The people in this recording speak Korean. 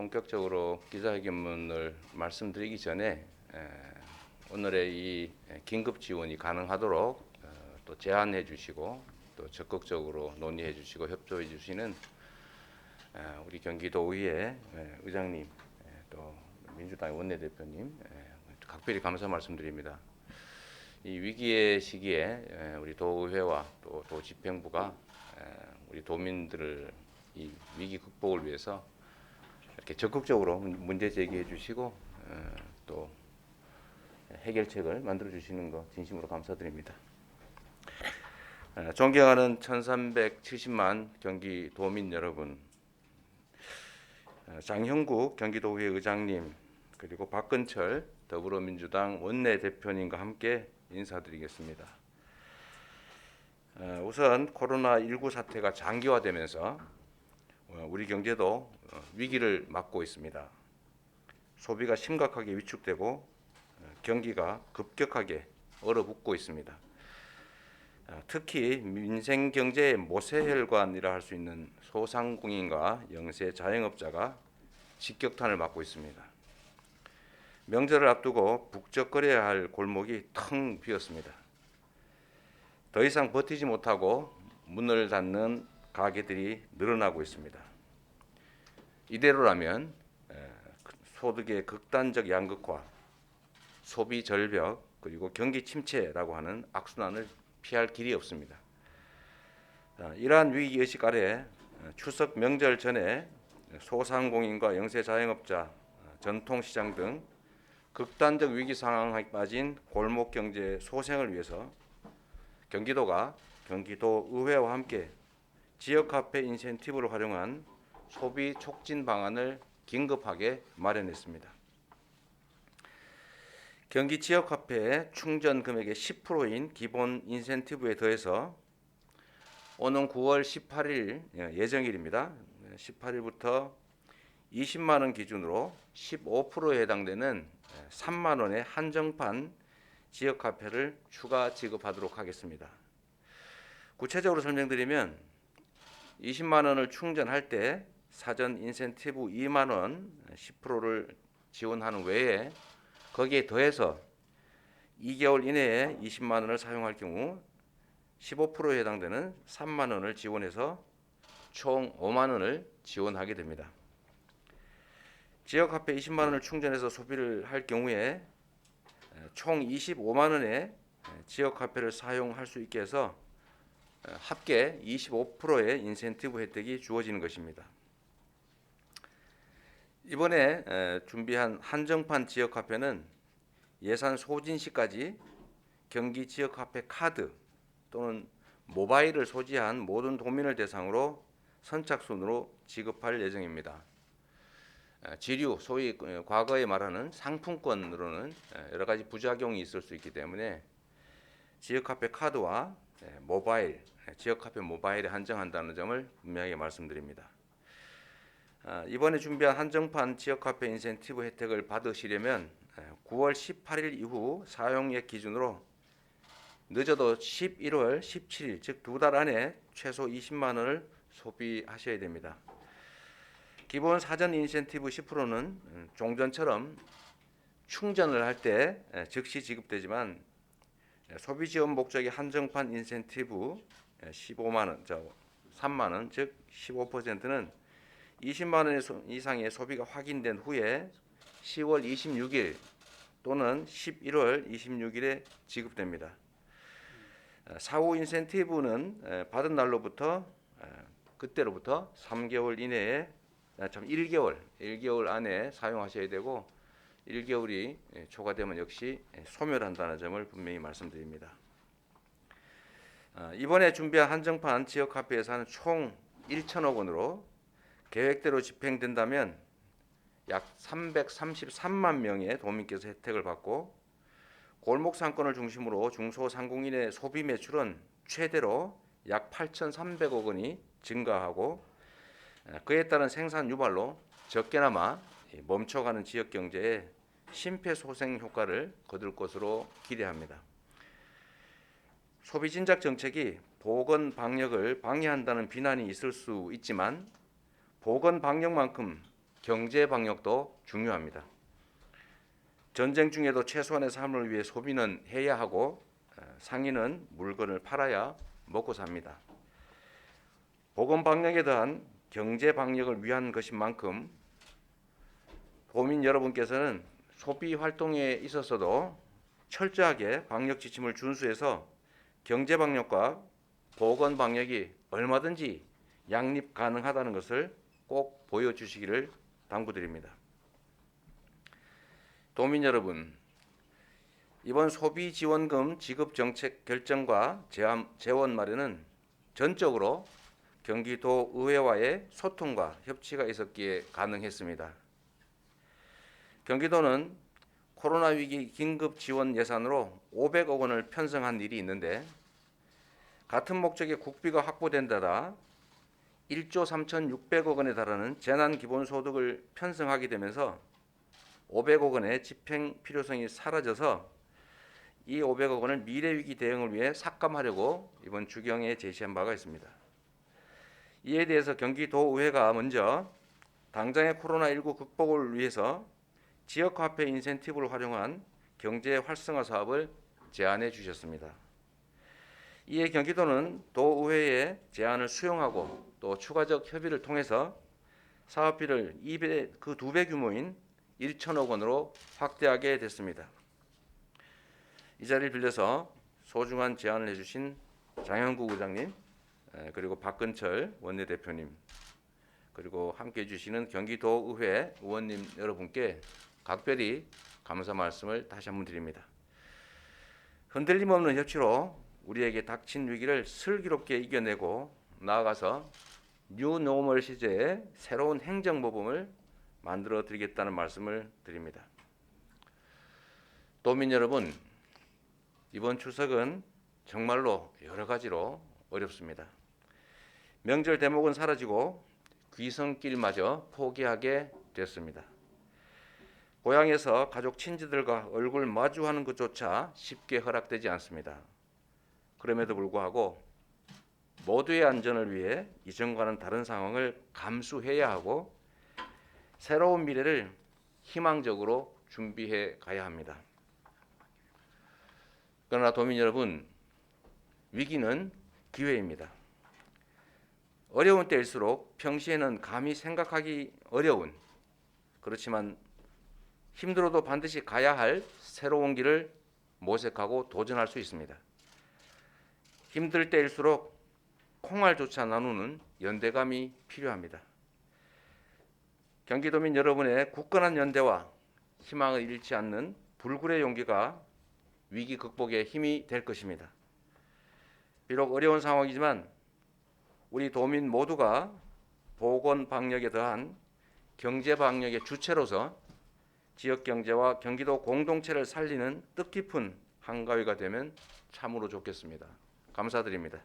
본격적으로 기자회견문을 말씀드리기 전에 에, 오늘의 이 긴급 지원이 가능하도록 어, 또 제안해 주시고 또 적극적으로 논의해 주시고 협조해 주시는 에, 우리 경기도의회 에, 의장님 에, 또 민주당 원내대표님 에, 각별히 감사 말씀드립니다. 이 위기의 시기에 에, 우리 도의회와 또 도집행부가 에, 우리 도민들을 이 위기 극복을 위해서 이렇게 적극적으로 문- 문제 제기해 주시고 어, 또 해결책을 만들어 주시는 거 진심으로 감사드립니다. 어, 존경하는 1370만 경기 도민 여러분, 어, 장형국 경기도의회 의장님 그리고 박근철 더불어민주당 원내대표님과 함께 인사드리겠습니다. 어, 우선 코로나19 사태가 장기화되면서 어, 우리 경제도 어, 위기를 맞고 있습니다. 소비가 심각하게 위축되고 어, 경기가 급격하게 얼어붙고 있습니다. 어, 특히 민생 경제의 모세혈관이라 할 수 있는 소상공인과 영세 자영업자가 직격탄을 맞고 있습니다. 명절을 앞두고 북적거려야 할 골목이 텅 비었습니다. 더 이상 버티지 못하고 문을 닫는 가게들이 늘어나고 있습니다. 이대로라면 에, 그 소득의 극단적 양극화, 소비 절벽 그리고 경기 침체라고 하는 악순환을 피할 길이 없습니다. 자, 이러한 위기 의식 아래 어, 추석 명절 전에 소상공인과 영세 자영업자, 어, 전통시장 등 극단적 위기 상황에 빠진 골목 경제 소생을 위해서 경기도가 경기도 의회와 함께 지역 카페 인센티브를 활용한 소비 촉진 방안을 긴급하게 마련했습니다. 경기 지역 카페의 충전 금액의 10%인 기본 인센티브에 더해서 오는 9월 18일 예, 예정일입니다. 18일부터 20만 원 기준으로 15%에 해당되는 3만 원의 한정판 지역 카페를 추가 지급하도록 하겠습니다. 구체적으로 설명드리면 20만 원을 충전할 때 사전 인센티브 2만 원 10%를 지원하는 외에 거기에 더해서 2개월 이내에 20만 원을 사용할 경우 15%에 해당되는 3만 원을 지원해서 총 5만 원을 지원하게 됩니다. 지역 카페 20만 원을 충전해서 소비를 할 경우에 총 25만 원의 지역 카페를 사용할 수 있게 해서 합계 25%의 인센티브 혜택이 주어지는 것입니다. 이번에 에, 준비한 한정판 지역 카페는 예산 소진 시까지 경기 지역 카페 카드 또는 모바일을 소지한 모든 도민을 대상으로 선착순으로 지급할 예정입니다. 에, 지류 소위 어, 과거에 말하는 상품권으로는 에, 여러 가지 부작용이 있을 수 있기 때문에 지역 카페 카드와 에, 모바일 에, 지역 카페 모바일에 한정한다는 점을 분명하게 말씀드립니다. 아, 이번에 준비한 한정판 지역 카페 인센티브 혜택을 받으시려면 에, 9월 18일 이후 사용액 기준으로 늦어도 11월 17일 즉 두 달 안에 최소 20만 원을 소비하셔야 됩니다. 기본 사전 인센티브 10%는 음, 종전처럼 충전을 할 때 즉시 지급되지만 에, 소비 지원 목적의 한정판 인센티브 에, 15만 원, 저 3만 원, 즉 15%는 20만 원 이상의 소비가 확인된 후에 10월 26일 또는 11월 26일에 지급됩니다. 어, 사후 인센티브는 에, 받은 날로부터 에, 그때로부터 3개월 이내에 아, 참 1개월 1개월 안에 사용하셔야 되고 1개월이 초과되면 역시 소멸한다는 점을 분명히 말씀드립니다. 아, 이번에 준비한 한정판 지역 카페 예산은 총 1천억 원으로 계획대로 집행된다면 약 333만 명의 도민께서 혜택을 받고 골목 상권을 중심으로 중소상공인의 소비 매출은 최대로 약 8,300억 원이 증가하고 에, 그에 따른 생산 유발로 적게나마 이 멈춰가는 지역 경제에 심폐소생 효과를 거둘 것으로 기대합니다. 소비 진작 정책이 보건 방역을 방해한다는 비난이 있을 수 있지만 보건 방역만큼 경제 방역도 중요합니다. 전쟁 중에도 최소한의 삶을 위해 소비는 해야 하고 어, 상인은 물건을 팔아야 먹고 삽니다. 보건 방역에 대한 경제 방역을 위한 것인 만큼 도민 여러분께서는 소비 활동에 있어서도 철저하게 방역 지침을 준수해서 경제 방역과 보건 방역이 얼마든지 양립 가능하다는 것을 꼭 보여주시기를 당부드립니다. 도민 여러분, 이번 소비 지원금 지급 정책 결정과 재원 마련은 전적으로 경기도 의회와의 소통과 협치가 있었기에 가능했습니다. 경기도는 코로나 위기 긴급 지원 예산으로 500억 원을 편성한 일이 있는데 같은 목적의 국비가 확보된 데다 1조 3,600억 원에 달하는 재난 기본 소득을 편성하게 되면서 500억 원의 집행 필요성이 사라져서 이 500억 원을 미래 위기 대응을 위해 삭감하려고 이번 주경에 제시한 바가 있습니다. 이에 대해서 경기도의회가 먼저 당장의 코로나19 극복을 위해서 지역화폐 인센티브를 활용한 경제 활성화 사업을 제안해 주셨습니다. 이에 경기도는 도의회의 제안을 수용하고 또 추가적 협의를 통해서 사업비를 2배 그 두 배 규모인 1천억 원으로 확대하게 됐습니다. 이 자리를 빌려서 소중한 제안을 해주신 장영구 의장님 에, 그리고 박근철 원내대표님 그리고 함께 해 주시는 경기도의회 의원님 여러분께 각별히 감사 말씀을 다시 한번 드립니다. 흔들림 없는 협치로 우리에게 닥친 위기를 슬기롭게 이겨내고 나아가서 뉴 노멀 시대의 새로운 행정 모범을 만들어 드리겠다는 말씀을 드립니다. 도민 여러분, 이번 추석은 정말로 여러 가지로 어렵습니다. 명절 대목은 사라지고 귀성길마저 포기하게 됐습니다. 고향에서 가족 친지들과 얼굴 마주하는 것조차 쉽게 허락되지 않습니다. 그럼에도 불구하고 모두의 안전을 위해 이전과는 다른 상황을 감수해야 하고 새로운 미래를 희망적으로 준비해 가야 합니다. 그러나 도민 여러분, 위기는 기회입니다. 어려운 때일수록 평시에는 감히 생각하기 어려운 그렇지만 힘들어도 반드시 가야 할 새로운 길을 모색하고 도전할 수 있습니다. 힘들 때일수록 콩알조차 나누는 연대감이 필요합니다. 경기도민 여러분의 굳건한 연대와 희망을 잃지 않는 불굴의 용기가 위기 극복에 힘이 될 것입니다. 비록 어려운 상황이지만 우리 도민 모두가 보건 방역에 더한 경제 방역의 주체로서 지역 경제와 경기도 공동체를 살리는 뜻깊은 한가위가 되면 참으로 좋겠습니다. 감사드립니다.